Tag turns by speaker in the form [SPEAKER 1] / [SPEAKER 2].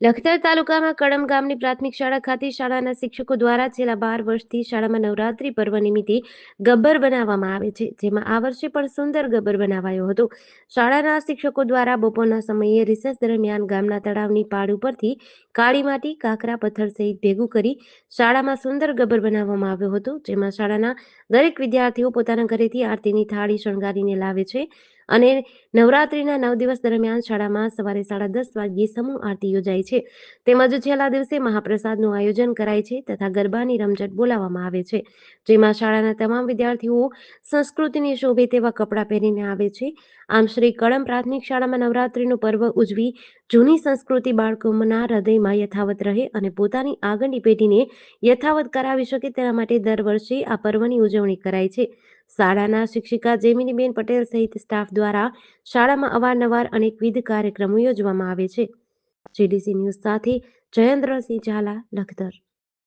[SPEAKER 1] લખતર તાલુકામાં કડમ ગામની પ્રાથમિક શાળા ખાતે શાળાના શિક્ષકો દ્વારા છેલ્લા બાર વર્ષથી શાળામાં નવરાત્રી પર્વ નિમિત્તે ગબ્બર બનાવવામાં આવે છે. જેમાં આ વર્ષે પણ સુંદર ગબ્બર બનાવાયો હતો. શાળાના શિક્ષકો દ્વારા બપોરના સમયે રિસેસ દરમિયાન ગામના તળાવની પાડ ઉપરથી કાળી માટી, કાકરા, પથ્થર સહિત ભેગું કરી શાળામાં સુંદર ગબ્બર બનાવવામાં આવ્યો હતો. જેમાં શાળાના દરેક વિદ્યાર્થીઓ પોતાના ઘરેથી આરતીની થાળી શણગારીને લાવે છે. અને નવરાત્રીના નવ દિવસ દરમિયાન શાળામાં સવારે સાડા દસ વાગ્યે સમૂહ આરતી યોજાય છે. તેમજ છેલ્લા દિવસે મહાપ્રસાદનું આયોજન કરાય છે તથા ગરબાની રમઝટ બોલાવવામાં આવે છે. જેમાં શાળાના તમામ વિદ્યાર્થીઓ સંસ્કૃતિની શોભે તેવા કપડાં પહેરીને આવે છે. આમ શ્રી કળમ પ્રાથમિક શાળામાં નવરાત્રીનું પર્વ ઉજવી જૂની સંસ્કૃતિ બાળકોના હૃદયમાં યથાવત રહે અને પોતાની આગળની પેઢીને યથાવત કરાવી શકે તેના માટે દર વર્ષે આ પર્વની ઉજવણી કરાય છે. શાળાના શિક્ષિકા જેમિનીબેન પટેલ સહિત સ્ટાફ દ્વારા શાળામાં અવારનવાર અનેકવિધ કાર્યક્રમો યોજવામાં આવે છે. જીડીસી ન્યૂઝ સાથે જયેન્દ્રસિંહ ઝાલા, લખતર.